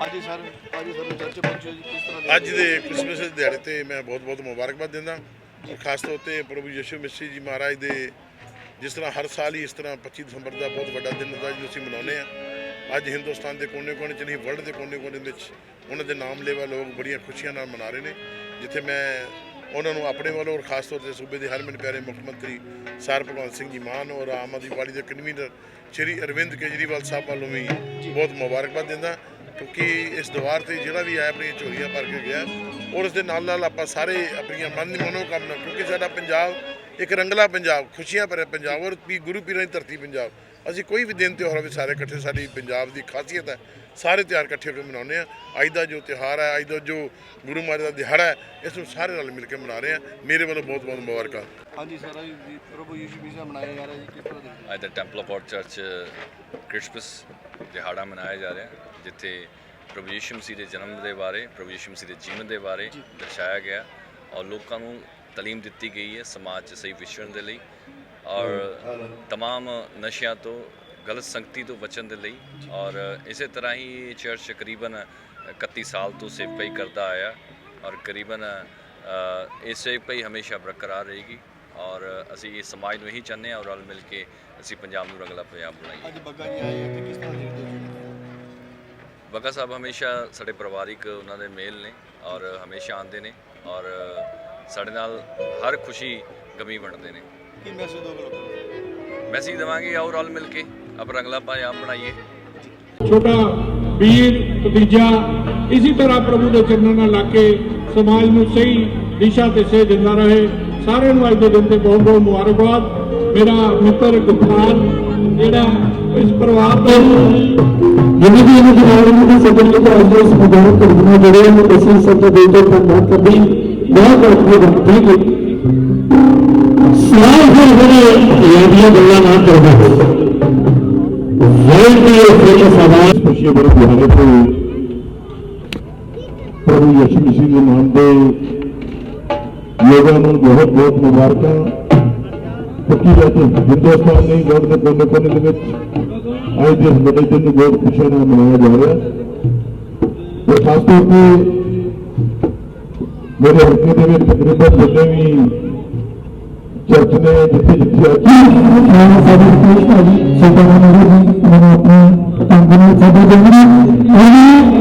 ਹਾਂਜੀ ਸਰ, ਅੱਜ sir church ਪਹੁੰਚੇ ਜੀ, ਕਿਸ ਤਰ੍ਹਾਂ ਅੱਜ ਦੇ ਕ੍ਰਿਸਮਸ ਦੇ ਦਿਹਾੜੇ ਤੇ ਮੈਂ ਬਹੁਤ-ਬਹੁਤ ਮੁਬਾਰਕਬਾਦ ਦਿੰਦਾ। ਔਰ ਖਾਸ ਤੌਰ ਤੇ ਪ੍ਰਭੂ ਯਿਸੂ ਮਸੀਹ ਜੀ ਮਹਾਰਾਜ ਦੇ ਜਿਸ ਤਰ੍ਹਾਂ ਹਰ ਸਾਲ ਹੀ ਇਸ ਤਰ੍ਹਾਂ 25 ਦਸੰਬਰ ਦਾ ਬਹੁਤ ਵੱਡਾ ਦਿਨ ਹੁੰਦਾ ਜਿਹਨੂੰ ਅਸੀਂ ਮਨਾਉਂਦੇ ਆ ਅੱਜ ਹਿੰਦੁਸਤਾਨ ਦੇ ਕੋਨੇ-ਕੋਨੇ ਚ ਨਹੀਂ, ਵਰਲਡ ਦੇ ਕੋਨੇ-ਕੋਨੇ ਵਿੱਚ ਉਹਨਾਂ ਦੇ ਨਾਮ ਲੇਵਾ ਲੋਕ ਬੜੀਆਂ ਖੁਸ਼ੀਆਂ ਨਾਲ ਮਨਾ ਰਹੇ ਨੇ, ਜਿੱਥੇ ਮੈਂ ਉਹਨਾਂ ਨੂੰ ਆਪਣੇ ਵੱਲੋਂ ਔਰ ਖਾਸ ਤੌਰ ਤੇ ਸੂਬੇ ਦੇ ਹਰਮਨ ਪਿਆਰੇ ਮੁੱਖ ਮੰਤਰੀ ਸਰ ਭਗਵੰਤ ਸਿੰਘ ਜੀ ਮਾਨ ਔਰ ਆਮ ਆਦਮੀ ਪਾਰਟੀ ਦੇ ਕਨਵੀਨਰ ਸ਼੍ਰੀ ਅਰਵਿੰਦ ਕੇਜਰੀਵਾਲ ਸਾਹਿਬ ਵੱਲੋਂ ਵੀ ਬਹੁਤ ਮੁਬਾਰਕਬਾਦ ਦਿੰਦਾ। ਕਿਉਂਕਿ ਇਸ ਦੀਵਾਰ ਤੇ ਜਿਹੜਾ ਵੀ ਆਇਆ ਆਪਣੀਆਂ ਝੋਲੀਆਂ ਭਰ ਕੇ ਗਿਆ ਔਰ ਉਸ ਦੇ ਨਾਲ ਨਾਲ ਆਪਾਂ ਸਾਰੇ ਆਪਣੀਆਂ ਮਨ ਦੀ ਮਨੋਕਾਮਨਾ ਕਿਉਂਕਿ ਸਾਡਾ ਪੰਜਾਬ ਇੱਕ ਰੰਗਲਾ ਪੰਜਾਬ ਖੁਸ਼ੀਆਂ ਭਰਿਆ ਪੰਜਾਬ ਔਰ ਵੀ ਗੁਰੂ ਪੀਰਾਂ ਦੀ ਧਰਤੀ ਪੰਜਾਬ। ਅਸੀਂ ਕੋਈ ਵੀ ਦਿਨ ਤਿਉਹਾਰ ਹੋਵੇ ਸਾਰੇ ਇਕੱਠੇ ਸਾਡੀ ਪੰਜਾਬ ਦੀ ਖਾਸੀਅਤ ਹੈ ਸਾਰੇ ਤਿਉਹਾਰ ਇਕੱਠੇ ਹੋ ਕੇ ਮਨਾਉਂਦੇ ਆ ਅੱਜ ਦਾ ਜੋ ਤਿਉਹਾਰ ਹੈ ਅੱਜ ਦਾ ਜੋ ਗੁਰੂ ਮਹਾਰਾਜ ਦਾ ਦਿਹਾੜਾ ਹੈ ਇਸ ਨੂੰ ਸਾਰੇ ਨਾਲ ਮਿਲ ਕੇ ਮਨਾ ਰਹੇ ਆ ਮੇਰੇ ਵੱਲੋਂ ਬਹੁਤ ਬਹੁਤ ਮੁਬਾਰਕਾਂ। ਹਾਂਜੀ ਸਰ ਜੀ ਪ੍ਰਭੂ ਯਿਸੂ ਮਸੀਹ ਮਨਾਇਆ ਜਾ ਰਿਹਾ ਜੀ ਕਿਸ ਤਰ੍ਹਾਂ ਅੱਜ ਦਾ temple of God church Christmas ਦਿਹਾੜਾ ਮਨਾਇਆ ਜਾ ਰਿਹਾ। ਜਿੱਥੇ ਪ੍ਰਭੂ ਯਿਸੂ ਮਸੀਹ ਦੇ ਜਨਮ ਦੇ ਬਾਰੇ ਪ੍ਰਭੂ ਯਿਸੂ ਮਸੀਹ ਦੇ ਜੀਵਨ ਦੇ ਬਾਰੇ ਦਰਸਾਇਆ ਗਿਆ ਔਰ ਲੋਕਾਂ ਨੂੰ ਤਾਲੀਮ ਦਿੱਤੀ ਗਈ ਹੈ ਸਮਾਜ 'ਚ ਸਹੀ ਵਿਚਰਨ ਦੇ ਲਈ ਔਰ तमाम ਨਸ਼ਿਆਂ ਤੋਂ ਗਲਤ ਸੰਗਤੀ ਤੋਂ ਬਚਣ ਦੇ ਲਈ ਔਰ ਇਸੇ ਤਰ੍ਹਾਂ ਹੀ ਇਹ ਚਰਚ ਤਕਰੀਬਨ 31 ਸਾਲ ਤੋਂ ਸੇਵਕਾਈ ਕਰਦਾ ਆਇਆ ਔਰ ਕਰੀਬਨ ਅ, ਇਹ ਸੇਵਕਾਈ ਹਮੇਸ਼ਾ ਬਰਕਰਾਰ ਰਹੇਗੀ ਔਰ ਅਸੀਂ ਇਹ ਸਮਾਜ ਨੂੰ ਇਹੀ ਚਾਹੁੰਦੇ ਹਾਂ ਔਰ ਰਲ ਮਿਲ ਕੇ ਅਸੀਂ ਪੰਜਾਬ ਨੂੰ ਰੰਗਲਾ ਪੰਜਾਬ ਬਣਾਈਏ ਅੱਜ ਬੱਗਾ ਜੀ ਆਏ ਇੱਥੇ ਕਿਸ ਤਰ੍ਹਾਂ ਬੱਗਾ ਸਾਹਿਬ ਹਮੇਸ਼ਾ ਸਾਡੇ ਪਰਿਵਾਰਿਕ ਉਹਨਾਂ ਦੇ ਮੇਲ ਨੇ ਔਰ ਹਮੇਸ਼ਾ ਆਉਂਦੇ ਨੇ ਔਰ ਸਾਡੇ ਨਾਲ ਹਰ ਖੁਸ਼ੀ ਗਮੀ ਵੰਡਦੇ ਨੇ। ਕੀ ਮੈਸੇਜ ਦੋਗੇ ਲੋਕਾਂ ਨੂੰ? ਮੈਸੇਜ ਦੇਵਾਂਗੇ ਆਓ ਰਲ ਮਿਲ ਕੇ ਆਪ ਰੰਗਲਾ ਪੰਜਾਬ ਬਣਾਈਏ। ਛੋਟਾ ਵੀਰ ਭਤੀਜਾ ਇਸੇ ਤਰ੍ਹਾਂ ਪ੍ਰਭੂ ਦੇ ਚਰਨਾਂ ਨਾਲ ਲਾ ਕੇ ਸਮਾਜ ਨੂੰ ਸਹੀ ਦਿਸ਼ਾ ਤੇ ਸੇ ਦਿੰਦਾ ਰਹੇ। ਸਾਰਿਆਂ ਨੂੰ ਅੱਜ ਦੇ ਦਿਨ ਤੇ ਬਹੁਤ ਬਹੁਤ ਮੁਬਾਰਕਬਾਦ। ਮੇਰਾ ਮਿੱਤਰ ਗੁਪਾਲ ਜਿਹੜਾ ਇਸ ਪਰਿਵਾਰ ਦਾ ਜਿਵੇਂ ਵੀ ਇਹਨਾਂ ਜਨਾਬ ਨੂੰ ਵੀ ਸੱਜਣ ਜੀ ਅੱਜ ਦੇ ਇਸ ਮੁਬਾਰਕ ਘਟਨਾ ਜਿਹੜੇ ਨੂੰ ਅਸੀਂ ਸਭ ਤੋਂ ਦਿਲ ਤੋਂ ਧੰਨਵਾਦ ਕਰਦੇ ਹਾਂ ਬਹੁਤ ਬਹੁਤ ਧੰਨਵਾਦ ਥੈਂਕ ਯੂ ਸਵਾਲ ਫਿਰ ਜਿਹੜੇ ਯਾਦੀਆਂ ਗੱਲਾਂ ਨਾ ਕਰਦਾ ਵਰਲਡ ਦੀ ਇਹ ਫਿਰ ਸਵਾਲ ਖੁਸ਼ੀ ਬੜੇ ਦਿਹਾੜੇ ਤੇ ਪ੍ਰਭੂ ਯਿਸੂ ਮਸੀਹ ਦੇ ਨਾਮ ਦੇ ਲੋਕਾਂ ਨੂੰ ਅੱਜ ਇਸ ਵੱਡੇ ਦਿਨ ਬਹੁਤ ਖੁਸ਼ੀ ਨਾਲ ਮਨਾਇਆ ਜਾ ਰਿਹਾ ਤੇ ਖਾਸ ਤੌਰ ਤੇ ਮੇਰੇ ਹਲਕੇ ਦੇ ਵਿੱਚ ਤਕਰੀਬਨ ਜਿੰਨੇ ਵੀ ਚਰਚ ਨੇ ਜਿੱਥੇ ਜਿੱਥੇ ਅੱਜ ਸਾਡੇ ਦੇਸ਼ ਦਾ ਜੀ ਸਰਦਾਰ ਜੀ ਮੈਨੂੰ ਆਪਣੇ ਤੰਗ ਨੂੰ ਸਾਡੇ ਦੇ